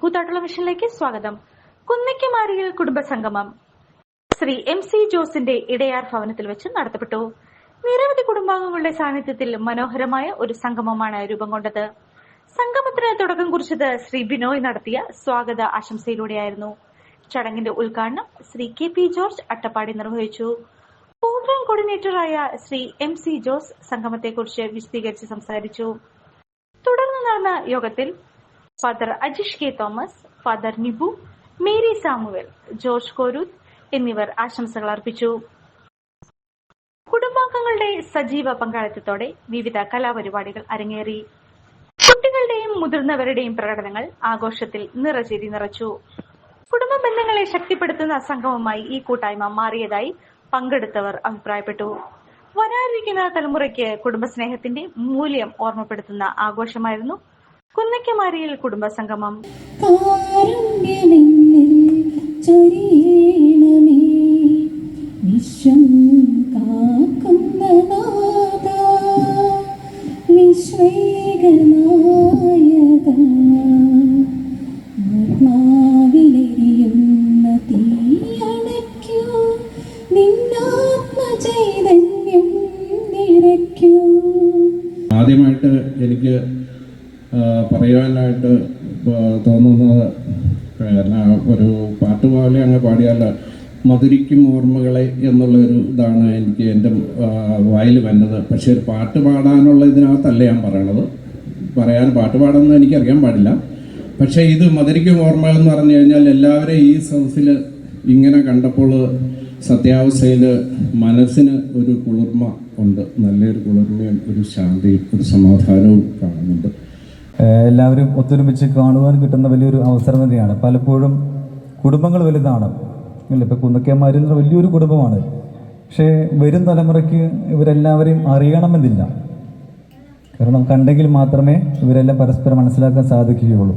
കൂത്താട്ടുള്ള വിഷനിലേക്ക് സ്വാഗതം. കുന്നയ്ക്കുമാരിയിൽ കുടുംബസംഗമം. ശ്രീ എം സി ജോസിന്റെ ഇടയാർ ഭവനത്തിൽ വെച്ച് നടത്തപ്പെട്ടു. നിരവധി കുടുംബാംഗങ്ങളുടെ സാന്നിധ്യത്തിൽ മനോഹരമായ ഒരു സംഗമമാണ് രൂപം കൊണ്ടത്. സംഗമത്തിന് തുടക്കം കുറിച്ചത് ശ്രീ ബിനോയ് നടത്തിയ സ്വാഗത ആശംസയിലൂടെയായിരുന്നു. ചടങ്ങിന്റെ ഉദ്ഘാടനം Shri K P George Attappadi നിർവഹിച്ചു. പ്രോഗ്രാം കോർഡിനേറ്ററായ ശ്രീ എം സി ജോസ് സംഗമത്തെക്കുറിച്ച് വിശദീകരിച്ച് സംസാരിച്ചു. തുടർന്ന് നടന്ന യോഗത്തിൽ father Ajish K Thomas father Nibu Mary Samuel George Koruth എന്നിവർ ആശംസകൾ അർപ്പിച്ചു. കുടുംബാംഗങ്ങളുടെ സജീവ പങ്കാളിത്തത്തോടെ വിവിധ കലാപരിപാടികൾ അരങ്ങേറി. കുട്ടികളുടെയും മുതിർന്നവരുടെയും പ്രകടനങ്ങൾ ആഘോഷത്തിൽ നിറചേരി നിറച്ചു. കുടുംബ ബന്ധങ്ങളെ ശക്തിപ്പെടുത്തുന്ന സംഗമമായി ഈ കൂട്ടായ്മ മാറിയതായി പങ്കെടുത്തവർ അഭിപ്രായപ്പെട്ടു. വരാനിരിക്കുന്ന തലമുറയ്ക്ക് കുടുംബസ്നേഹത്തിന്റെ മൂല്യം ഓർമ്മപ്പെടുത്തുന്ന ആഘോഷമായിരുന്നു കുന്നയ്ക്കമാരിയിൽ കുടുംബസംഗമം. ആത്മാവിലെരിയുന്ന തീയണയ്ക്കൂ നിറയ്ക്കൂ ആദ്യമായിട്ട് എനിക്ക് പറയുവാനായിട്ട് തോന്നുന്നത് പിന്നെ ഒരു പാട്ട് പോലെ അങ്ങ് പാടിയാൽ മധുരിക്കും ഓർമ്മകളെ എന്നുള്ളൊരു ഇതാണ് എനിക്ക് എന്റെ വായിൽ വന്നത് പക്ഷേ ഒരു പാട്ട് പാടാനുള്ള ഇതിനകത്തല്ല ഞാൻ പറയണത്. പറയാൻ പാട്ട് പാടുന്നത് എനിക്കറിയാൻ പാടില്ല. പക്ഷേ ഇത് മധുരിക്കും ഓർമ്മകൾ എന്ന് പറഞ്ഞു കഴിഞ്ഞാൽ എല്ലാവരെയും ഈ സദസ്സിൽ ഇങ്ങനെ കണ്ടപ്പോൾ സത്യാവസ്ഥയിൽ മനസ്സിന് ഒരു കുളിർമ ഉണ്ട്. നല്ലൊരു കുളിർമയും ഒരു ശാന്തിയും ഒരു സമാധാനവും കാണുന്നുണ്ട്. എല്ലാവരും ഒത്തൊരുമിച്ച് കാണുവാൻ കിട്ടുന്ന വലിയൊരു അവസരം തന്നെയാണ്. പലപ്പോഴും കുടുംബങ്ങൾ വലുതാണ്. അല്ല? ഇപ്പം കുന്നക്കേമാരിൽ വലിയൊരു കുടുംബമാണ്. പക്ഷേ വരും തലമുറയ്ക്ക് ഇവരെല്ലാവരെയും അറിയണമെന്നില്ല. കാരണം കണ്ടെങ്കിൽ മാത്രമേ ഇവരെല്ലാം പരസ്പരം മനസ്സിലാക്കാൻ സാധിക്കുകയുള്ളൂ.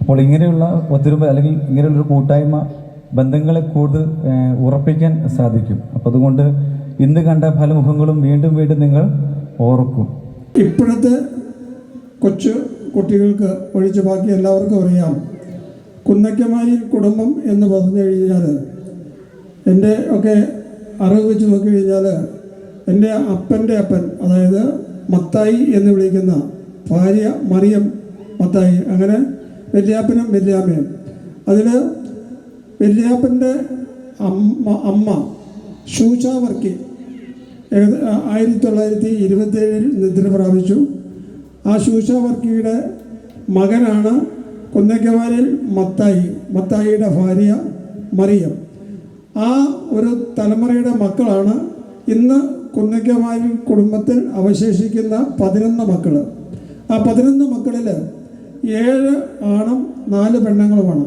അപ്പോൾ ഇങ്ങനെയുള്ള ഒത്തൊരുമ അല്ലെങ്കിൽ ഇങ്ങനെയുള്ളൊരു കൂട്ടായ്മ ബന്ധങ്ങളെ കൂടുതൽ ഉറപ്പിക്കാൻ സാധിക്കും. അപ്പോൾ അതുകൊണ്ട് ഇന്ന് കണ്ട പല മുഖങ്ങളും വീണ്ടും വീണ്ടും നിങ്ങൾ ഓർക്കും. ഇപ്പോഴത്തെ കൊച്ചു കുട്ടികൾക്ക് ഒഴിച്ച് ബാക്കി എല്ലാവർക്കും അറിയാം. കുന്നക്കമാരിൽ കുടുംബം എന്ന് പറഞ്ഞു കഴിഞ്ഞാൽ എന്റെ ഒക്കെ അറിവ് വെച്ച് നോക്കി കഴിഞ്ഞാൽ എന്റെ അപ്പന്റെ അപ്പൻ അതായത് മത്തായി എന്ന് വിളിക്കുന്ന ഭാര്യ മറിയം മത്തായി അങ്ങനെ വല്യാപ്പനും വല്യാമ്മയും. അതിൽ വല്യാപ്പന്റെ അമ്മ അമ്മ ഷൂഷാവർക്കി ആയിരത്തി തൊള്ളായിരത്തി ഇരുപത്തേഴിൽ നിദ്ര പ്രാപിച്ചു. ആ ശൂശാവർക്കിയുടെ മകനാണ് കുന്നക്കവാലിൽ മത്തായി മത്തായിയുടെ ഭാര്യ മറിയം. ആ ഒരു തലമുറയുടെ മക്കളാണ് ഇന്ന് കുന്നക്കവാലിൽ കുടുംബത്തിൽ അവശേഷിക്കുന്ന പതിനൊന്ന് മക്കൾ ആ പതിനൊന്ന് മക്കളിൽ ഏഴ് ആണും നാല് പെണ്ണുങ്ങളുമാണ്.